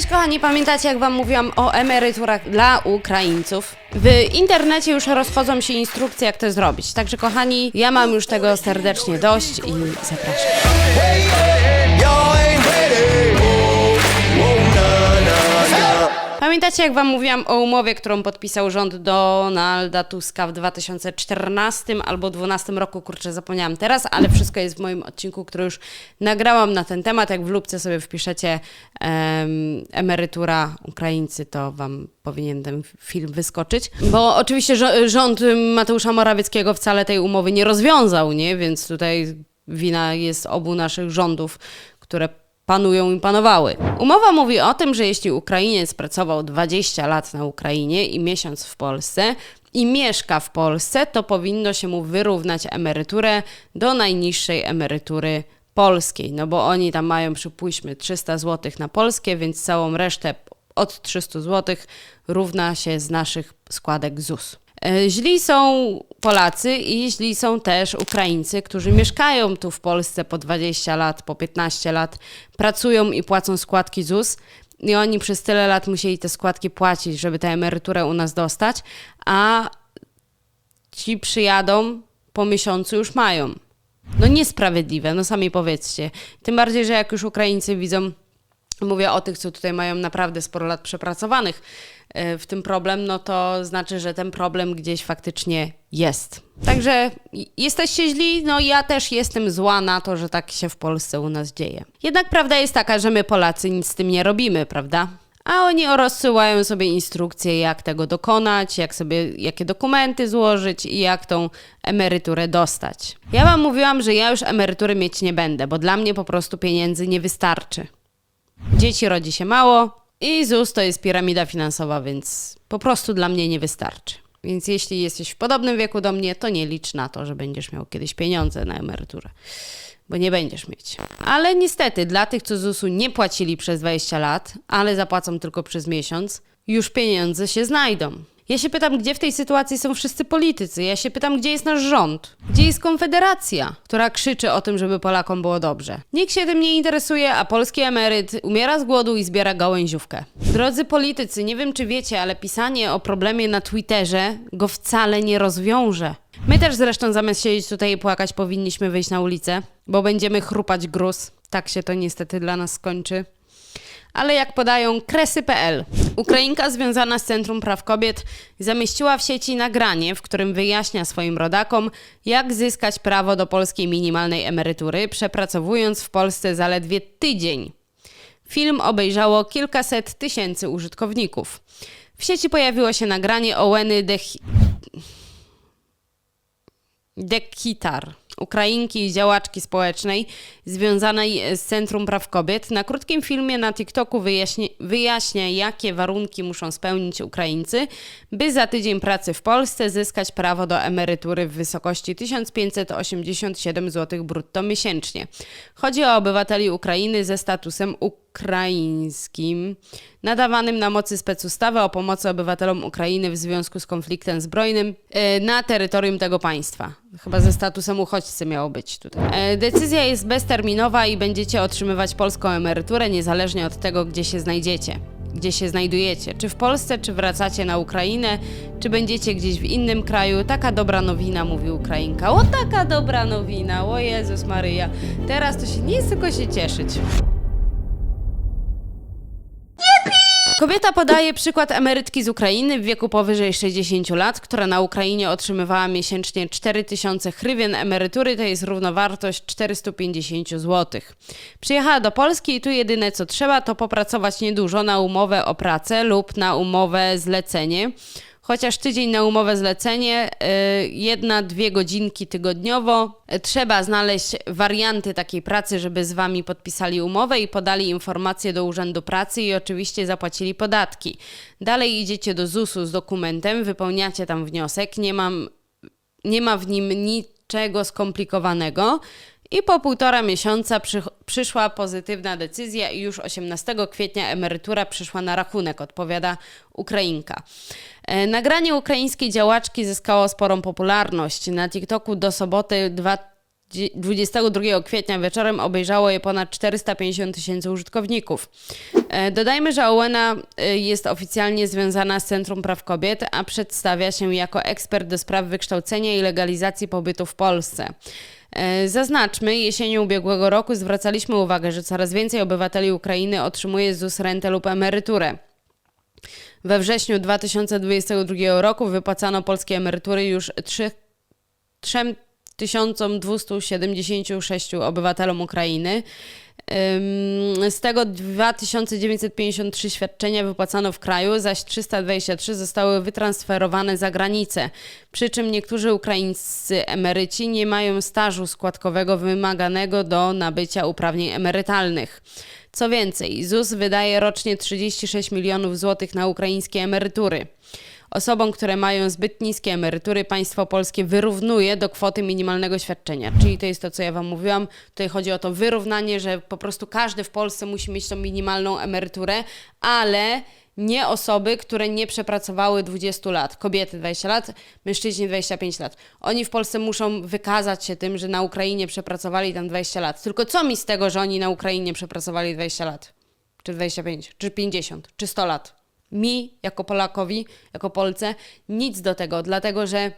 Cześć kochani, pamiętacie jak wam mówiłam o emeryturach dla Ukraińców? W internecie już rozchodzą się instrukcje jak to zrobić. Także kochani, ja mam już tego serdecznie dość i zapraszam. Pamiętacie, jak Wam mówiłam o umowie, którą podpisał rząd Donalda Tuska w 2014 albo 2012 roku? Kurczę, zapomniałam teraz, ale wszystko jest w moim odcinku, który już nagrałam na ten temat. Jak w lubce sobie wpiszecie em, emerytura Ukraińcy, to Wam powinien ten film wyskoczyć. Bo oczywiście rząd Mateusza Morawieckiego wcale tej umowy nie rozwiązał, nie? Więc tutaj wina jest obu naszych rządów, które panują i panowały. Umowa mówi o tym, że jeśli Ukrainiec pracował 20 lat na Ukrainie i miesiąc w Polsce i mieszka w Polsce, to powinno się mu wyrównać emeryturę do najniższej emerytury polskiej, no bo oni tam mają, przypuśćmy, 300 zł na polskie, więc całą resztę od 300 zł równa się z naszych składek ZUS. E, Źli są Polacy i źli są też Ukraińcy, którzy mieszkają tu w Polsce po 20 lat, po 15 lat, pracują i płacą składki ZUS. I oni przez tyle lat musieli te składki płacić, żeby tę emeryturę u nas dostać, a ci przyjadą po miesiącu już mają. No niesprawiedliwe, no sami powiedzcie. Tym bardziej, że jak już Ukraińcy widzą, mówię o tych, co tutaj mają naprawdę sporo lat przepracowanych w tym problem, no to znaczy, że ten problem gdzieś faktycznie jest. Także jesteście źli, no ja też jestem zła na to, że tak się w Polsce u nas dzieje. Jednak prawda jest taka, że my Polacy nic z tym nie robimy, prawda? A oni rozsyłają sobie instrukcje, jak tego dokonać, jak sobie, jakie dokumenty złożyć i jak tą emeryturę dostać. Ja wam mówiłam, że ja już emerytury mieć nie będę, bo dla mnie po prostu pieniędzy nie wystarczy. Dzieci rodzi się mało i ZUS to jest piramida finansowa, więc po prostu dla mnie nie wystarczy. Więc jeśli jesteś w podobnym wieku do mnie, to nie licz na to, że będziesz miał kiedyś pieniądze na emeryturę, bo nie będziesz mieć. Ale niestety, dla tych, co ZUS-u nie płacili przez 20 lat, ale zapłacą tylko przez miesiąc, już pieniądze się znajdą. Ja się pytam, gdzie w tej sytuacji są wszyscy politycy. Ja się pytam, gdzie jest nasz rząd? Gdzie jest Konfederacja, która krzyczy o tym, żeby Polakom było dobrze? Nikt się tym nie interesuje, a polski emeryt umiera z głodu i zbiera gałęziówkę. Drodzy politycy, nie wiem czy wiecie, ale pisanie o problemie na Twitterze go wcale nie rozwiąże. My też zresztą zamiast siedzieć tutaj i płakać, powinniśmy wyjść na ulicę, bo będziemy chrupać gruz. Tak się to niestety dla nas skończy ale jak podają kresy.pl, Ukrainka związana z Centrum Praw Kobiet zamieściła w sieci nagranie, w którym wyjaśnia swoim rodakom, jak zyskać prawo do polskiej minimalnej emerytury, przepracowując w Polsce zaledwie tydzień. Film obejrzało kilkaset tysięcy użytkowników. W sieci pojawiło się nagranie Oweny Dech... Dekitar, Ukrainki działaczki społecznej związanej z Centrum Praw Kobiet. Na krótkim filmie na TikToku wyjaśnia, wyjaśnia, jakie warunki muszą spełnić Ukraińcy, by za tydzień pracy w Polsce zyskać prawo do emerytury w wysokości 1587 zł brutto miesięcznie. Chodzi o obywateli Ukrainy ze statusem ukraińskim, nadawanym na mocy specustawy o pomocy obywatelom Ukrainy w związku z konfliktem zbrojnym e, na terytorium tego państwa. Chyba ze statusem uchodźcy miało być tutaj. E, Decyzja jest bezterminowa i będziecie otrzymywać polską emeryturę niezależnie od tego, gdzie się znajdziecie. Gdzie się znajdujecie? Czy w Polsce, czy wracacie na Ukrainę, czy będziecie gdzieś w innym kraju? Taka dobra nowina, mówi Ukrainka. O, taka dobra nowina, o Jezus Maryja. Teraz to się nie jest tylko się cieszyć. Kobieta podaje przykład emerytki z Ukrainy w wieku powyżej 60 lat, która na Ukrainie otrzymywała miesięcznie 4000 hrywien emerytury, to jest równowartość 450 zł. Przyjechała do Polski i tu jedyne co trzeba to popracować niedużo na umowę o pracę lub na umowę zlecenie. Chociaż tydzień na umowę zlecenie, y, jedna, dwie godzinki tygodniowo. Y, Trzeba znaleźć warianty takiej pracy, żeby z Wami podpisali umowę i podali informacje do Urzędu Pracy i oczywiście zapłacili podatki. Dalej idziecie do ZUS-u z dokumentem, wypełniacie tam wniosek, nie, mam, nie ma w nim niczego skomplikowanego. I po półtora miesiąca przy, przyszła pozytywna decyzja i już 18 kwietnia emerytura przyszła na rachunek, odpowiada Ukrainka. E, Nagranie ukraińskiej działaczki zyskało sporą popularność. Na TikToku do soboty dwa Dzie- 22 kwietnia wieczorem obejrzało je ponad 450 tysięcy użytkowników. E, Dodajmy, że Owena e, jest oficjalnie związana z Centrum Praw Kobiet, a przedstawia się jako ekspert do spraw wykształcenia i legalizacji pobytu w Polsce. E, Zaznaczmy, jesienią ubiegłego roku zwracaliśmy uwagę, że coraz więcej obywateli Ukrainy otrzymuje ZUS rentę lub emeryturę. We wrześniu 2022 roku wypłacano polskie emerytury już 3 3276 obywatelom Ukrainy. Z tego 2953 świadczenia wypłacano w kraju, zaś 323 zostały wytransferowane za granicę. Przy czym niektórzy ukraińscy emeryci nie mają stażu składkowego wymaganego do nabycia uprawnień emerytalnych. Co więcej, ZUS wydaje rocznie 36 milionów złotych na ukraińskie emerytury. Osobom, które mają zbyt niskie emerytury, państwo polskie wyrównuje do kwoty minimalnego świadczenia. Czyli to jest to, co ja Wam mówiłam. Tutaj chodzi o to wyrównanie, że po prostu każdy w Polsce musi mieć tą minimalną emeryturę, ale nie osoby, które nie przepracowały 20 lat. Kobiety 20 lat, mężczyźni 25 lat. Oni w Polsce muszą wykazać się tym, że na Ukrainie przepracowali tam 20 lat. Tylko co mi z tego, że oni na Ukrainie przepracowali 20 lat? Czy 25, czy 50, czy 100 lat? Mi, jako Polakowi, jako Polce, nic do tego, dlatego że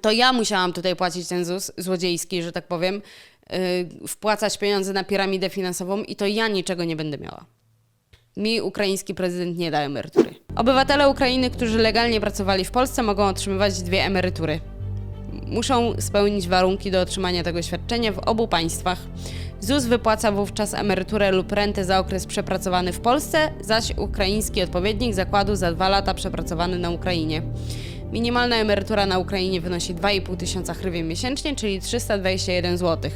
to ja musiałam tutaj płacić ten ZUS złodziejski, że tak powiem, yy, wpłacać pieniądze na piramidę finansową i to ja niczego nie będę miała. Mi ukraiński prezydent nie da emerytury. Obywatele Ukrainy, którzy legalnie pracowali w Polsce, mogą otrzymywać dwie emerytury. Muszą spełnić warunki do otrzymania tego świadczenia w obu państwach. ZUS wypłaca wówczas emeryturę lub rentę za okres przepracowany w Polsce, zaś ukraiński odpowiednik zakładu za dwa lata przepracowany na Ukrainie. Minimalna emerytura na Ukrainie wynosi 2,5 tysiąca hrywien miesięcznie, czyli 321 zł.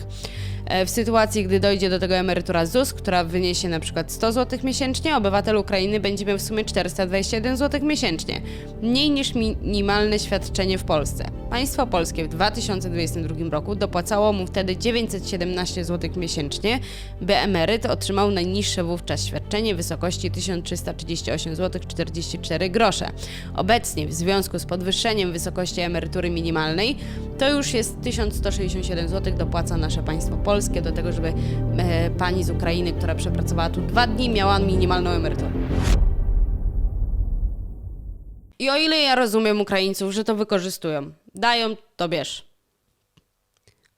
E, W sytuacji, gdy dojdzie do tego emerytura ZUS, która wyniesie na przykład 100 zł miesięcznie, obywatel Ukrainy będzie miał w sumie 421 zł miesięcznie, mniej niż minimalne świadczenie w Polsce. Państwo polskie w 2022 roku dopłacało mu wtedy 917 zł miesięcznie, by emeryt otrzymał najniższe wówczas świadczenie w wysokości 1338 zł 44 grosze. Obecnie w związku z podwyższeniem wysokości emerytury minimalnej to już jest 1167 zł dopłaca nasze państwo polskie do tego, żeby e, pani z Ukrainy, która przepracowała tu dwa dni, miała minimalną emeryturę. I o ile ja rozumiem Ukraińców, że to wykorzystują, dają, to bierz.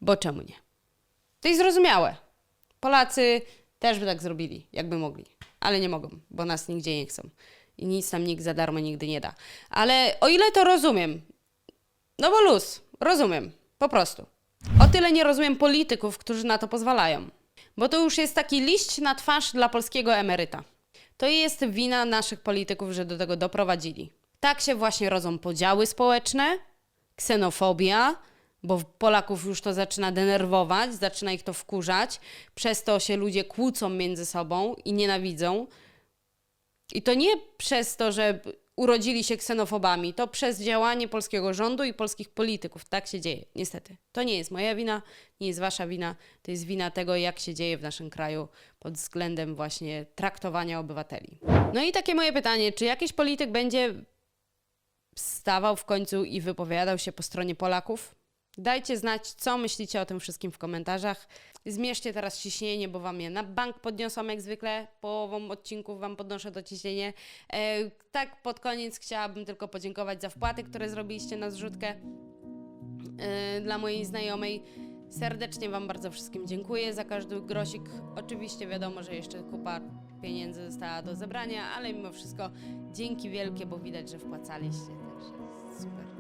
Bo czemu nie? To jest zrozumiałe. Polacy też by tak zrobili, jakby mogli, ale nie mogą, bo nas nigdzie nie chcą. I nic nam nikt za darmo nigdy nie da. Ale o ile to rozumiem, no bo luz, rozumiem, po prostu. O tyle nie rozumiem polityków, którzy na to pozwalają. Bo to już jest taki liść na twarz dla polskiego emeryta. To jest wina naszych polityków, że do tego doprowadzili. Tak się właśnie rodzą podziały społeczne, ksenofobia, bo Polaków już to zaczyna denerwować, zaczyna ich to wkurzać, przez to się ludzie kłócą między sobą i nienawidzą. I to nie przez to, że urodzili się ksenofobami, to przez działanie polskiego rządu i polskich polityków. Tak się dzieje, niestety. To nie jest moja wina, nie jest wasza wina, to jest wina tego, jak się dzieje w naszym kraju pod względem właśnie traktowania obywateli. No i takie moje pytanie, czy jakiś polityk będzie stawał w końcu i wypowiadał się po stronie Polaków? Dajcie znać, co myślicie o tym wszystkim w komentarzach. Zmierzcie teraz ciśnienie, bo wam je na bank podniosłam jak zwykle. Połową odcinków wam podnoszę to ciśnienie. E, tak, pod koniec chciałabym tylko podziękować za wpłaty, które zrobiliście na zrzutkę e, dla mojej znajomej. Serdecznie Wam bardzo wszystkim dziękuję za każdy grosik. Oczywiście wiadomo, że jeszcze kupa pieniędzy została do zebrania, ale mimo wszystko dzięki wielkie, bo widać, że wpłacaliście. Także super.